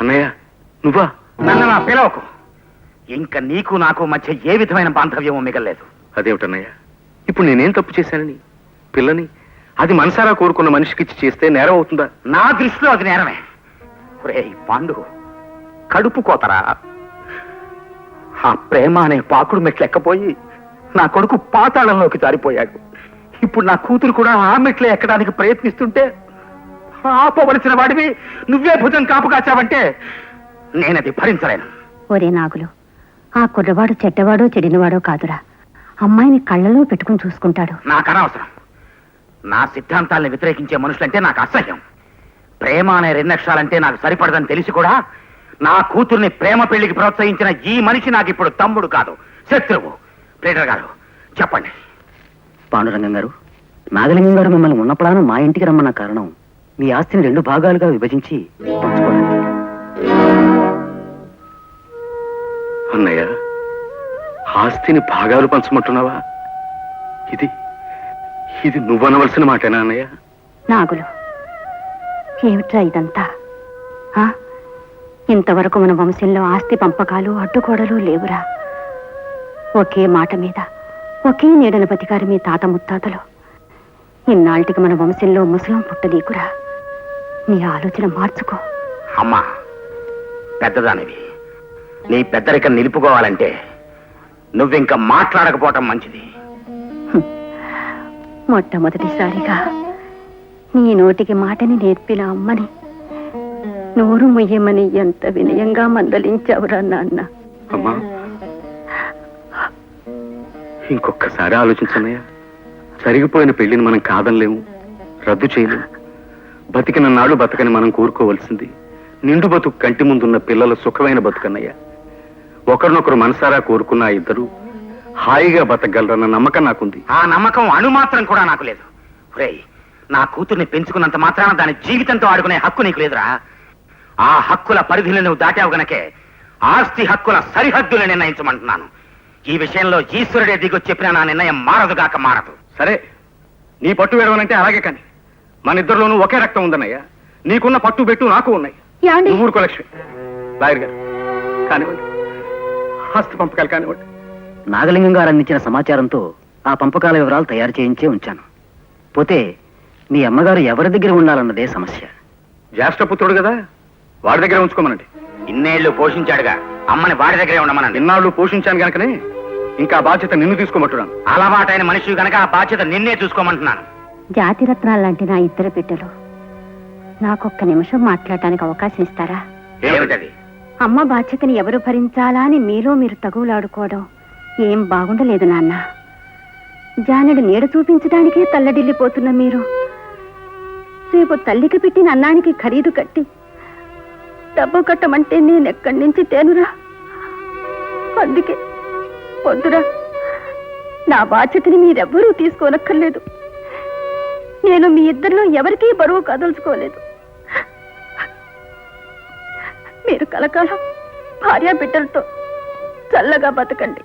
అన్నయ్య నువ్వా? నన్ను నా పిలవకు. ఇంకా నీకు నాకు మధ్య ఏ విధమైన బాంధవ్యము మిగలేదు అదేమిటన్నయ్య? ఇప్పుడు నేనేం తప్పు చేశానని? పిల్లని అది మనసారా కోరుకున్న మనిషికిచ్చి చేస్తే నేరం అవుతుందా? నా దృష్టిలో అది నేరమే. ఒరే పాండు కడుపు కోతరా? ఆ ప్రేమ అనే పాకుడు మెట్లు ఎక్కపోయి నా కొడుకు పాతాళంలోకి జారిపోయాడు. ఇప్పుడు నా కూతురు కూడా ఆ మెట్లే ఎక్కడానికి ప్రయత్నిస్తుంటే ఆపవలసిన వాడివి. నువ్వే భుజం కాపు కాచావంటే నేనది భరించలేను. ఒరే నాగులు ఆ కుర్రవాడు చెడ్డవాడో చెడినవాడో కాదురా. అమ్మాయిని కళ్ళలో పెట్టుకుని చూసుకుంటాడు. నాకు అనవసరం. నా సిద్ధాంతాల్ని వ్యతిరేకించే మనుషులంటే నాకు అసహ్యం. ప్రేమ అనే రెండక్షరాలంటే నాకు సరిపడదని తెలిసి కూడా నా కూతుర్ని ప్రేమ పెళ్ళికి ప్రోత్సహించిన ఈ మనిషి నాకు ఇప్పుడు తమ్ముడు కాదు శత్రువు. ప్రేటర్ గారు చెప్పండి. పాండురంగం గారు నాగలింగం గారు మిమ్మల్ని ఉన్నప్పుడాను మా ఇంటికి రమ్మన్న కారణం మీ ఆస్తిని రెండు భాగాలుగా విభజించి పంచుకోవడానికి అన్నయ్య ఆస్తిని భాగాలు పంచమంటున్నావా? ఇది ఇది నువ్వనవలసిన మాటేనా అన్నయ్య? నాగులు ఏమిట్రా ఇదంతా? ఆ? ఇంతవరకు మన వంశంలో ఆస్తి పంపకాలు అడ్డుగోడలు లేవురా. ఒకే మాట మీద ఒకే నీడన బతికారు మీ తాత ముత్తాతలు. ఇన్నాళ్ళకి మన వంశంలో ముసలం పుట్టనీకురా. నీ ఆలోచన మార్చుకో. అమ్మా పెద్దదానివి. నీ పెద్దరికం నిలుపుకోవాలంటే నువ్వింక మాట్లాడకపోవటం మంచిది. మొట్టమొదటిసారిగా నీ నోటికి మాటని నేర్పిన అమ్మని నోరు ముయ్యమని ఎంత వినయంగా మందలించావురా నాన్న. అమ్మా ఇంకొకసారి ఆలోచించన్నయ్య. జరిగిపోయిన పెళ్ళిని మనం కాదనలేము రద్దు చేయలేము. బతికిన నాడు బతకని మనం కోరుకోవలసింది. నిండు బతుకు కంటి ముందున్న పిల్లల సుఖమైన బతుకన్నయ్య. ఒకరినొకరు మనసారా కోరుకున్న ఇద్దరు హాయిగా బతకగలరన్న నమ్మకం నాకుంది. ఆ నమ్మకం అణుమాత్రం కూడా నాకు లేదు. ఒరేయ్ నా కూతుర్ని పెంచుకున్నంత మాత్రాన దాని జీవితంతో ఆడుకునే హక్కు నీకు లేదురా. ఆ హక్కుల పరిధిని నువ్వు దాటావు గనకే ఆస్తి హక్కుల సరిహద్దులు నిర్ణయించమంటున్నాను. ఈ విషయంలో ఈశ్వరుడే దిగొచ్చి చెప్పిన నా నిర్ణయం మారదుగాక మారదు. సరే నీ పట్టు వేడవనంటే అలాగే కానీ. మన ఇద్దరిలోనూ ఒకే రక్తం ఉందన్నయ్య. నీకున్న పట్టు పెట్టు నాకు ఉన్నాయి. యాండి నువ్వు ఊరుకో లక్ష్మి. లాయర్ గారు కానివ్వండి. ఆస్తి పంపకాలు కానివ్వండి. నాగలింగం గారు అందించిన సమాచారంతో ఆ పంపకాల వివరాలు తయారు చేయించే ఉంచాను. పోతే మీ అమ్మగారు ఎవరి దగ్గర ఉండాలన్నదే సమస్య. జ్యేష్ఠపుత్రుడు కదా? వాడి దగ్గర ఉంచుకోమనండి. ఇన్నేళ్ళు పోషించాడుగా. అమ్మని వాడి దగ్గరే ఉండమనండి. ఇన్నాళ్ళు పోషించాను గనకనే ఇంకా బాధ్యత నిన్ను తీసుకోమంటున్నాను. అలవాటైన మనిషి గనక ఆ బాధ్యత నిన్నే చూసుకోమంటున్నాను. జాతిరత్నాలు లాంటి నా ఇద్దరు బిడ్డలు. నాకొక్క నిమిషం మాట్లాడటానికి అవకాశం ఇస్తారా? ఏమిటది? అమ్మ బాధ్యతని ఎవరు భరించాలా అని మీలో మీరు తగువులాడుకోవడం ఏం బాగుండలేదు నాన్న. జానెడు నీడ చూపించడానికే తల్లడిల్లిపోతున్న మీరు. రేపు తల్లికి పెట్టిన అన్నానికి ఖరీదు కట్టి డబ్బు కట్టమంటే నేను ఎక్కడి నుంచి తేనురా? అందుకే వద్దురా నా బాధ్యతని మీరెవ్వరూ తీసుకోనక్కర్లేదు. నేను మీ ఇద్దరిలో ఎవరికీ బరువు కదల్చుకోలేదు. మీరు కలకాలం భార్యా బిడ్డలతో చల్లగా బతకండి.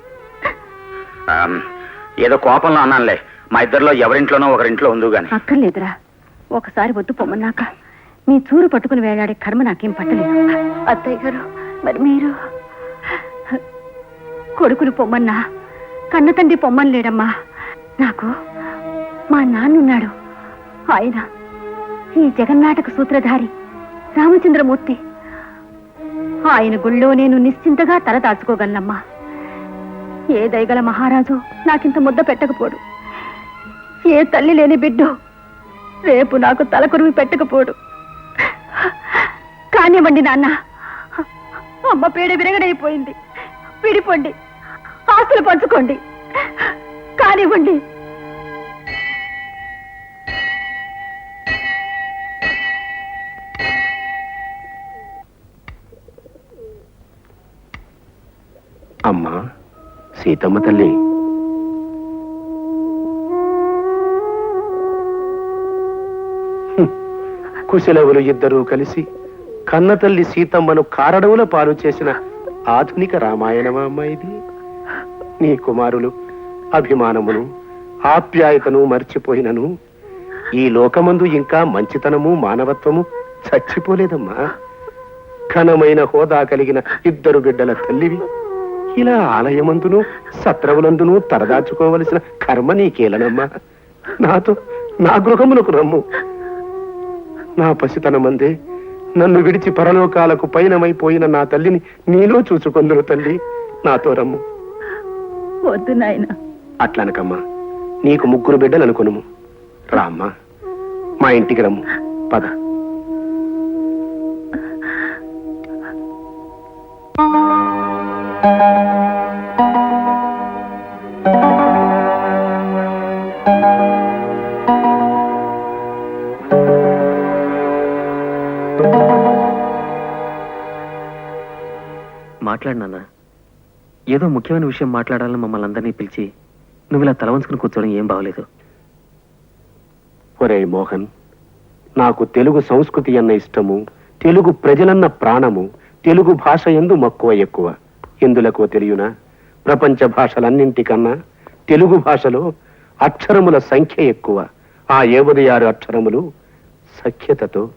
ఏదో కోపంలో అన్నానులే. మా ఇద్దరిలో ఎవరింట్లోనో ఒకరింట్లో ఉందో గాని. అక్కర్లేదురా. ఒకసారి వద్దు పొమ్మన్నాక మీ చూరు పట్టుకుని వేలాడే కర్మ నాకేం పట్టలేదు. అత్తయ్య గారు మరి మీరు? కొడుకుని పొమ్మన్నా కన్న తండ్రి పొమ్మని లేడమ్మా నాకు మా నాన్నున్నాడు. ఆయన ఈ జగన్నాటక సూత్రధారి రామచంద్రమూర్తి ఆయన గుళ్ళో నేను నిశ్చింతగా తలదాచుకోగలనమ్మా ఏ దయగల మహారాజు నాకింత ముద్ద పెట్టకపోడు. ఏ తల్లి లేని బిడ్డో రేపు నాకు తలకొరువి పెట్టకపోడు. కానివ్వండి నాన్న. అమ్మ పీడ విరగడైపోయింది. విడిపోండి. ఆస్తులు పంచుకోండి. కానివ్వండి. అమ్మా సీతమ్మ తల్లి. కుశలవులు ఇద్దరూ కలిసి కన్నతల్లి సీతమ్మను కారడవుల పాలు చేసిన ఆధునిక రామాయణమా అమ్మా ఇది? నీ కుమారులు అభిమానమును ఆప్యాయతను మర్చిపోయినను. ఈ లోకమందు ఇంకా మంచితనము మానవత్వము చచ్చిపోలేదమ్మా. ఘనమైన హోదా కలిగిన ఇద్దరు బిడ్డల తల్లివి. ఇలా ఆలయమందును సత్రవులందును తరదాచుకోవలసిన కర్మ నీకేలనమ్మా. నాతో నా గృహమునకు రమ్ము. నా పసితనమందే నన్ను విడిచి పరలోకాలకు పయనమైపోయిన నా తల్లిని నీలో చూసుకొందును తల్లి నాతో రమ్ము. వద్దు నాయన. అట్లనకమ్మా నీకు ముగ్గురు బిడ్డలు అనుకునుము రామ్మా మా ఇంటికి రమ్ము. పద. మాట్లాడినానా ఏదో ముఖ్యమైన విషయం మాట్లాడాలని మమ్మల్ని అందరినీ పిలిచి నువ్వు ఇలా తలవంచుకుని కూర్చోవడం ఏం బాగలేదు. ఒరే మోహన్ నాకు తెలుగు సంస్కృతి అన్న ఇష్టము తెలుగు ప్రజలన్న ప్రాణము తెలుగు భాష ఎందు మక్కువ ఎక్కువ. ఎందులకో తెలియనా? ప్రపంచ భాషలన్నింటికన్నా తెలుగు భాషలో అక్షరముల సంఖ్య ఎక్కువ. ఆ ఏవది ఆరు అక్షరములు సఖ్యతతో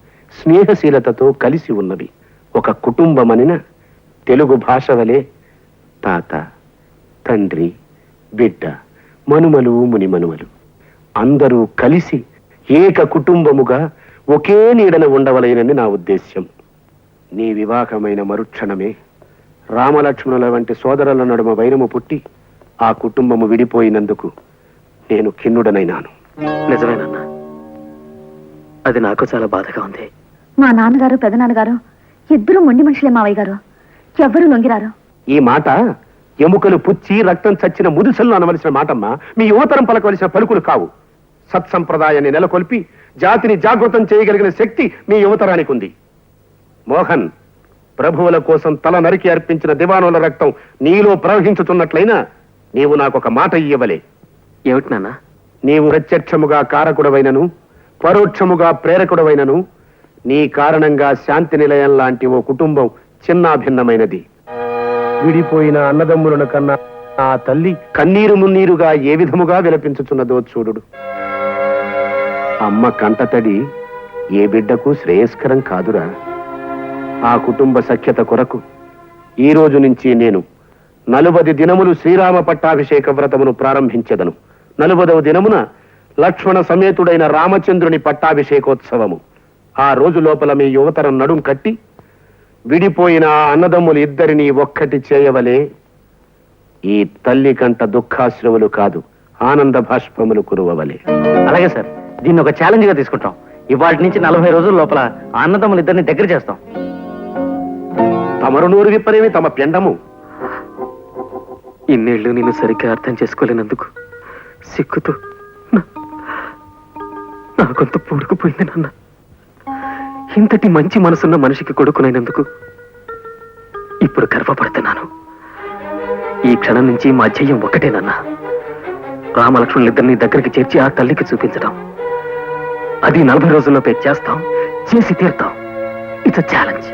స్నేహశీలతతో కలిసి ఉన్నవి. ఒక కుటుంబమనిన తెలుగు భాష వలె తాత తండ్రి బిడ్డ మనుమలు మునిమనుమలు. అందరూ కలిసి ఏక కుటుంబముగా ఒకే నీడన ఉండవలెనని నా ఉద్దేశ్యం. నీ వివాహమైన మరుక్షణమే రామలక్ష్మణుల వంటి సోదరుల నడుమ వైరము పుట్టి ఆ కుటుంబము విడిపోయినందుకు నేను ఖిన్నుడనైనాను. నిజమేనన్నా. అది నాకు చాలా బాధగా ఉంది. మా నాన్నగారు పెదనాన్నగారు ఇద్దరు మొండి మనుషులే మావయ్య గారు. ఎవ్వరూ లొంగిరారు ఈ మాట ఎముకలు పుచ్చి రక్తం చచ్చిన ముదుసలు అనవలసిన మాటమ్మా మీ యువతరం పలకవలసిన పలుకులు కావు. సత్సంప్రదాయాన్ని నెలకొల్పి జాతిని జాగృతం చేయగలిగిన శక్తి మీ యువతరానికి ఉంది మోహన్ ప్రభువుల కోసం తల నరికి అర్పించిన దివానుల రక్తం నీలో ప్రవహించుతున్నట్లయినా నీవు నాకొక మాట ఇయ్యవలే. ఏమిటి నాన్న? నీవు ప్రత్యక్షముగా కారకుడవైనను పరోక్షముగా ప్రేరకుడవైనను నీ కారణంగా శాంతి నిలయం లాంటి ఓ కుటుంబం చిన్నాభిన్నమైనది. విడిపోయిన అన్నదమ్ములను కన్నా ఆ తల్లి కన్నీరు మున్నీరుగా ఏ విధముగా విలపించుచున్నదో చూడు అమ్మ కంటతడి ఏ బిడ్డకు శ్రేయస్కరం కాదురా. ఆ కుటుంబ సఖ్యత కొరకు ఈ రోజు నుంచి నేను నలుబది దినములు శ్రీరామ పట్టాభిషేక వ్రతమును ప్రారంభించెదను. నలుబదవ దినమున లక్ష్మణ సమేతుడైన రామచంద్రుని పట్టాభిషేకోత్సవము. ఆ రోజు లోపల మీ యువతరం నడుం కట్టి విడిపోయిన అన్నదమ్ములు ఇద్దరిని ఒక్కటి చేయవలే. ఈ తల్లి కంట దుఃఖాశ్రములు కాదు ఆనంద భాష్పములు కురువవలే. అలాగే సార్ దీన్ని ఒక ఛాలెంజ్గా తీసుకుంటాం. ఇవాటి నుంచి నలభై రోజుల లోపల అన్నదమ్ములు ఇద్దరిని దగ్గర చేస్తాం. తమరు నూరు విప్పరేమి తమ పిండము. ఇన్నేళ్ళు నేను సరిగ్గా అర్థం చేసుకోలేనందుకు సిక్కుతూ నా- గొంత పూడుకుపోయింది నాన్న. ఇంతటి మంచి మనసున్న మనిషికి కొడుకునైనందుకు ఇప్పుడు గర్వపడుతున్నాను. ఈ క్షణం నుంచి మా జయం ఒకటే రామలక్ష్మణులిద్దరిని దగ్గరికి చేర్చి ఆ తల్లికి చూపించడం. అది నలభై రోజుల్లోపే చేస్తాం చేసి తీరుతాం. It's challenge